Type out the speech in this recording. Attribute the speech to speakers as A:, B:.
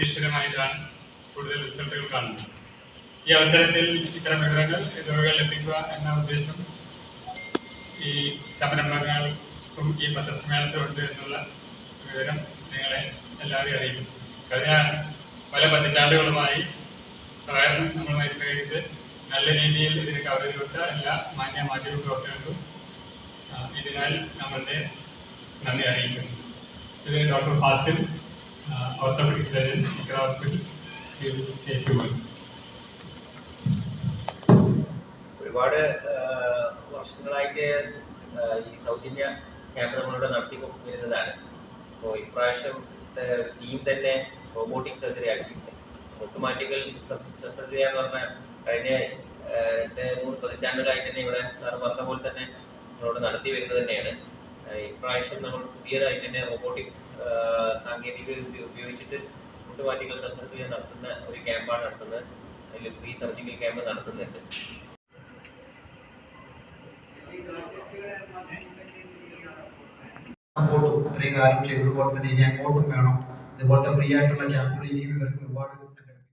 A: നിശ്ചിതമായിട്ടാണ് കൂടുതൽ റിസൾട്ടുകൾ കാണുന്നത്. ഈ അവസരത്തിൽ ഇത്തരം വിവരങ്ങൾ രോഗികളിൽ എത്തിക്കുക എന്ന ഉദ്ദേശം ഈ സംരംഭങ്ങൾക്കും ഈ പത്രസമ്മേളനത്തിലുണ്ട് എന്നുള്ള വിവരം നിങ്ങളെ എല്ലാവരെയും അറിയിക്കും. കഴിഞ്ഞ പല പതിറ്റാണ്ടുകളുമായി സഹകരണം നമ്മളുമായി സഹകരിച്ച് നല്ല രീതിയിൽ ഇതിന് കവറേജ് കൊടുത്ത എല്ലാ മാന്യ മാധ്യമ പ്രവർത്തകർക്കും ഇതിനാൽ നമ്മളുടെ നന്ദി അറിയിക്കുന്നു. ഇത് doctor Fazil orthopaedic surgeon Iqra hospital safety world
B: ഒരുപാട് ആ, വർഷങ്ങളായിട്ട് ആ, ഈ സൗജന്യ ക്യാമ്പ് നമ്മളിവിടെ നടത്തി വരുന്നതാണ് അപ്പോൾ ഇപ്രാവശ്യം ടീം തന്നെ റോബോട്ടിക് സർജറി ആക്കിയിട്ടുണ്ട്. ഓട്ടോമാറ്റിക്കൽ സർജറി എന്ന് പറഞ്ഞാൽ കഴിഞ്ഞ രണ്ട് മൂന്ന് പതിറ്റാണ്ടുകളായിട്ട് തന്നെ ഇവിടെ സാർ പറഞ്ഞ പോലെ തന്നെ നമ്മളോട് നടത്തി വരുന്നത് തന്നെയാണ്. ആ, ഇപ്രാവശ്യം നമ്മൾ പുതിയതായി തന്നെ റോബോട്ടിക് സാങ്കേതിക വിദ്യ ഉപയോഗിച്ചിട്ട് ഓട്ടോമാറ്റിക്കൽ ശസ്ത്രക്രിയ നടത്തുന്ന ഒരു ക്യാമ്പാണ് നടത്തുന്നത്. അതിൽ ഫ്രീ സർജിക്കൽ ക്യാമ്പ് നടത്തുന്നുണ്ട്.
C: ഇത്രയും കാലം ചെയ്തതുപോലെ തന്നെ ഇനി അങ്ങോട്ടും വേണം. ഇതുപോലത്തെ ഫ്രീ ആയിട്ടുള്ള ക്യാമ്പുകൾ ഇനിയും ഇവർക്ക് ഒരുപാട്